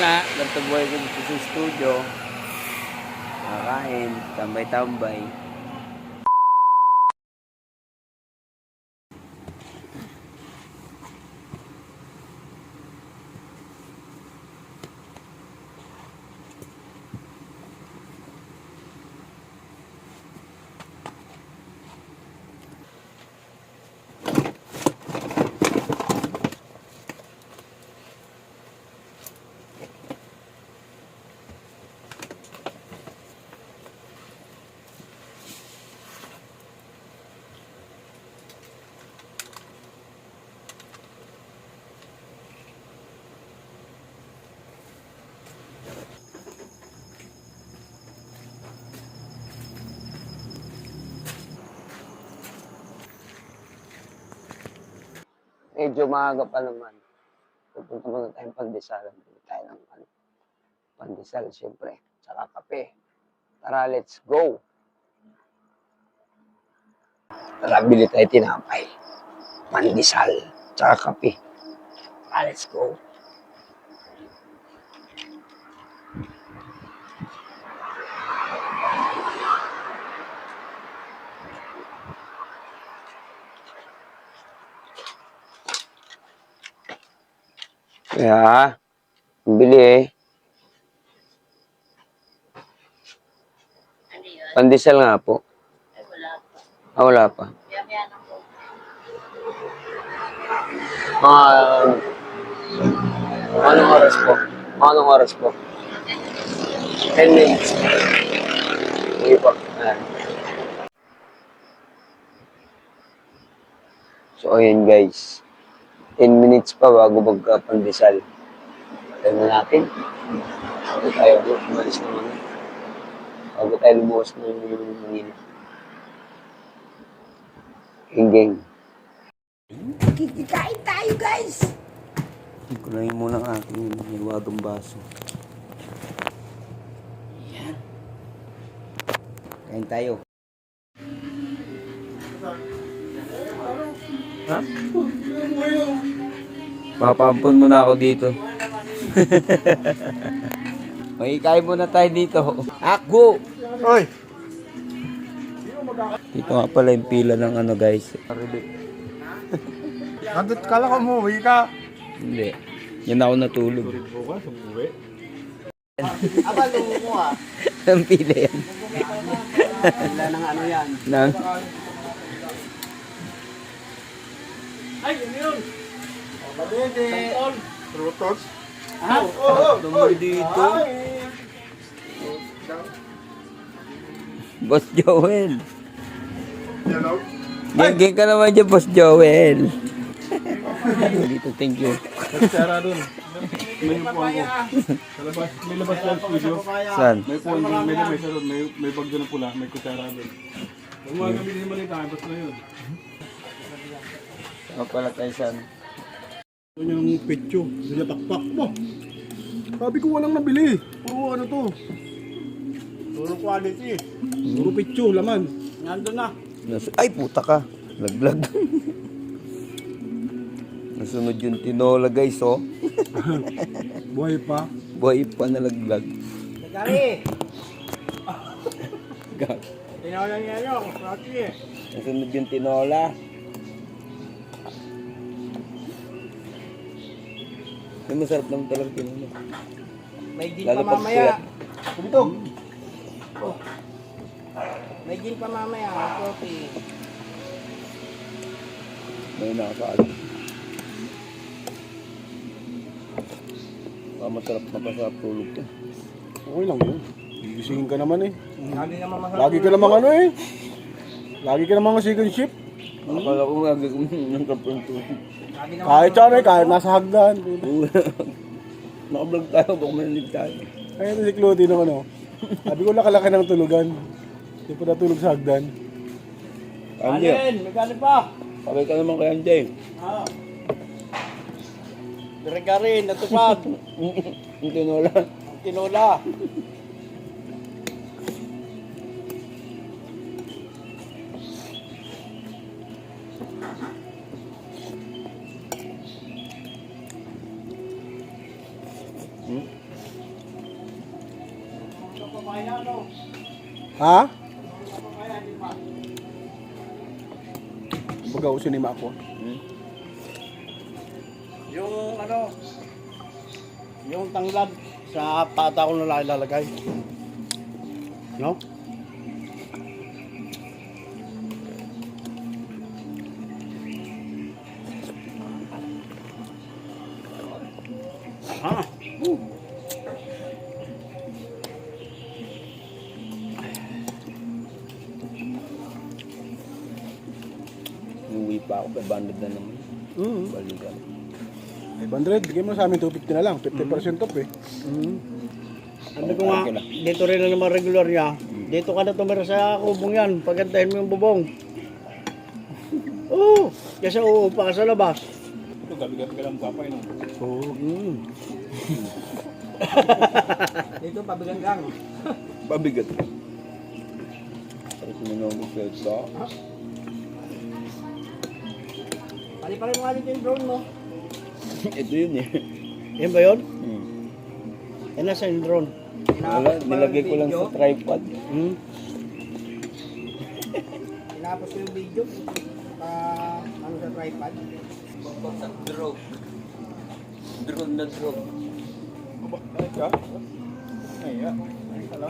nga, ganito buhay ko dito sa studio. Kakain, tambay-tambay. Medyo maaga pa naman. Pupunta muna tayong pandesal. Bili tayo ng ano, pandesal, siyempre. Tsaka kape. Tara, let's go! Tara, bili tayo tinapay. Pandesal. Tsaka kape. Tara, let's go! Kaya, bili eh. Ano yun? Pandesal nga po. Ay, wala pa. Ah, wala pa. Maya-maya na po. Mga... anong oras po? anong oras po? 10 minutes. Sige po. Ayan. So, ayan guys. 10 minutes pa bago magkapandesal. Tayo na natin. Bago tayo umalis ng ano. Bago tayo lumuwas ng Manila. Hinggang. Kikikain tayo, guys! Kunain mo lang aking niwagang baso. Yan. Kain tayo. Ha? Papampun mo na ako dito. May kain muna tayo dito. Ako! Hoy! Dito nga pala yung pila ng ano guys. Nandun kala ko umuwi ka. Hindi. Yan ako natulog. Aba, lungo mo ah. Ang pila yan. Wala nang ano yan. Nang, Balede. Frutos. Ha? Tumoy dito. Boss Joel. Hello? Gagawin ka naman dyan, Boss Joel. dito, thank you. Nagsara dun. May upuan ko. Sa labas, may labas lang studio. Saan? May upuan dun, may lamesa dun, may, may bag dun na pula, may kutsara dun. Kung mga gabi din balita, basta na yun. Saan pala tayo saan? Doon yung petyo, doon yung takpak mo. Sabi ko walang nabili. Puro ano to. Puro quality. Puro petyo, laman. Nandun na. Nas- Ay, puta ka. Laglag. Nasunod yung tinola, guys, oh. Buhay pa. Buhay pa na laglag. Nagari! Gag. Tingnan niya yun, Rocky. Nasunod yung tinola. Ay, masarap naman talaga tinola. May gin Lalo pa pag mamaya. Kumitog. May gin pa mamaya. Coffee. May nakakaano. Ah, masarap na pasarap tulog ko. Okay lang yun. Gigisingin ka naman eh. Lagi naman masarap. Lagi ka namang ano eh. Lagi ka namang second shift. Akala ko nga gagawin ng kapag tulog. Kahit saan eh, kahit nasa hagdan. Nakablog tayo, baka manilig tayo. Ay, ito si Clody naman oh. Sabi ko lakalaki ng tulugan. Hindi pa natulog sa hagdan. May galing pa! pabay ka naman kay Andy. Ah. Direka rin, natupag. Yung tinola. Ang tinola. Ha? Baga usin ni ako. Hmm? Yung ano, yung tanglad sa pata ko na ilalagay. No? Pa ako, kay banded na naman. Mm. Balikan. 500, bigyan mo sa amin 250 na lang. 50% off eh. mm. Sabi ko nga, dito rin lang naman regular niya. Dito ka na tumira sa kubong yan. Pagantahin mo yung bubong. Oo, kasi uupa ka sa labas. Ito, gabi-gabi ka lang papay no? Oo. Mm. dito pabiganggang. Pabigat. Tapos minong ko ito. Pali pa rin mo nga dito yung drone mo. Ito yun eh. Yan ba yun? Hmm. Yan nasa yung drone. Wala, nilagay ko lang sa tripod. Hmm? Tinapos ko yung video pa ano sa tripod. Drone. Drone na drone. Ay ka? Ay, ya. Hello?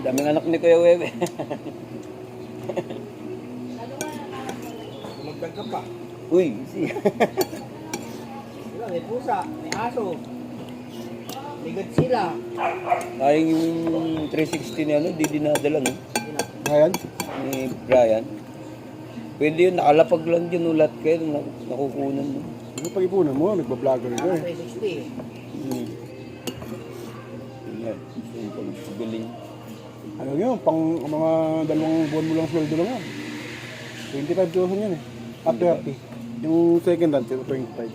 Daming anak ni Kuya Wewe. Magdag ka pa. Uy, si. Diba, may pusa, may aso. May sila. Sayang yung 360 ni ano, di dinadala no? Ayan. Ni Brian. Pwede yun, nakalapag lang yun ulat kayo, na, nakukunan mo. Ano pag-ipunan mo? Nagbablogger ka eh. 360 eh. Hmm. Yun yan. So, yung pagbiling. Ano yun? Pang mga dalawang buwan mo lang sweldo lang yan. 25,000 yan eh. At 30. Yung second hand, 25.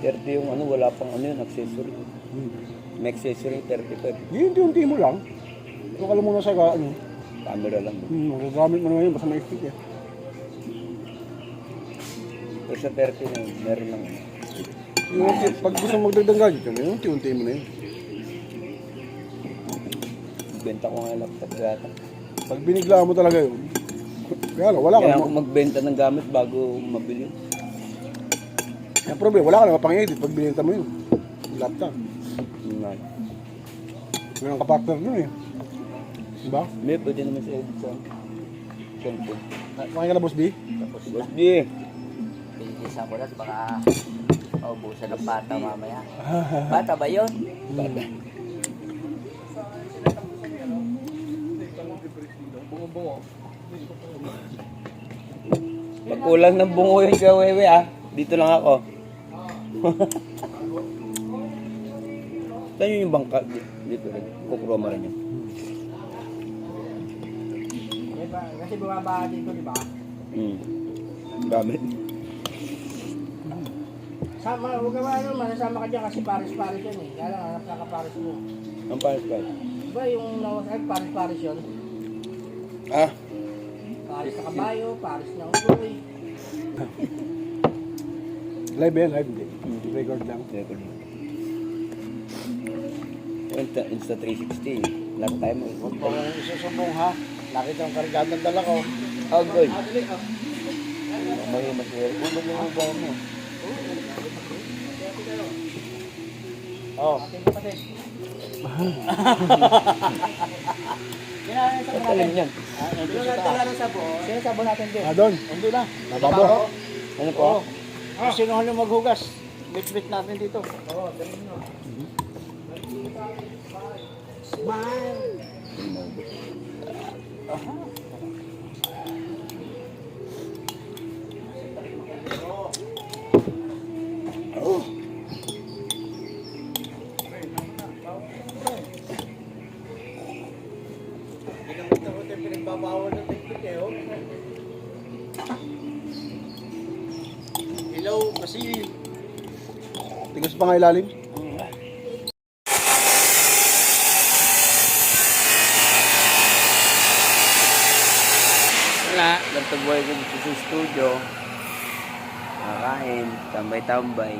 30 yung ano, wala pang ano yun, accessory. Hmm. May accessory, 35. Yun, unti-unti mo lang. Huwag ka lang muna sa ka- ano. Camera lang. Hmm, magagamit mo naman yun, basta may stick eh. Pero sa 30 na yun, meron lang. ano. Yung, pag gusto mo magdagdag gadget, yun, yun, unti-unti mo na yun. Benta ko yung laptop gata. Pag binigla mo talaga yun, kaya lang, wala ka naman. ako magbenta ng gamit bago mabili. Yung problem, wala ka naman pang-edit pag binenta mo yun. Laptop. Yun nga. Yun ang kapartner nun eh. Diba? May pwede naman sa edit sa cellphone. Kumain ka na, Boss B? Tapos na. Boss B, Pinilis ako na baka maubusan ng bata mamaya. Bata ba yun? bata. Pag kulang ng bungo yun ka, wewe ah. Dito lang ako. Saan yun yung bangka? Dito rin. Kukuroma rin yun. Diba? Kasi bumaba dito, di ba? Hmm. Gamit. Sama, huwag ka ano, masasama ka dyan kasi paris-paris yan eh. Kaya lang, hanap na ka paris mo. Ang pares pa. Diba yung nawasag, paris-pares yun? Ah, Paris na kabayo, paris na uloy. Live yan, live hindi. Record lang. record mo. Insta, Insta 360. Laro tayo mo. Huwag mo akong isusubong ha. Nakita ang kargado ng dala ko. Oh, good. May maswerte. Ano ba yung ba mo? Oh. Talim yan. Sino sabon? Natin din? Ah, doon. Hindi na. Nababo. Ano po? Kung sino yung maghugas, bit-bit natin dito. Oo, ganun no. Ginamit Ilaw kasi Tigas pa nga ilalim. Wala, ganito buhay ko dito sa studio. Kakain, tambay-tambay.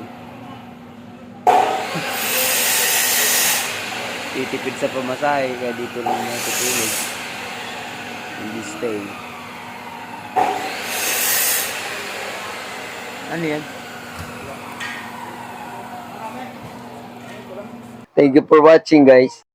Titipid sa pamasahe, kaya dito lang natutulog. Hindi stay. Ano yan? Thank you for watching guys.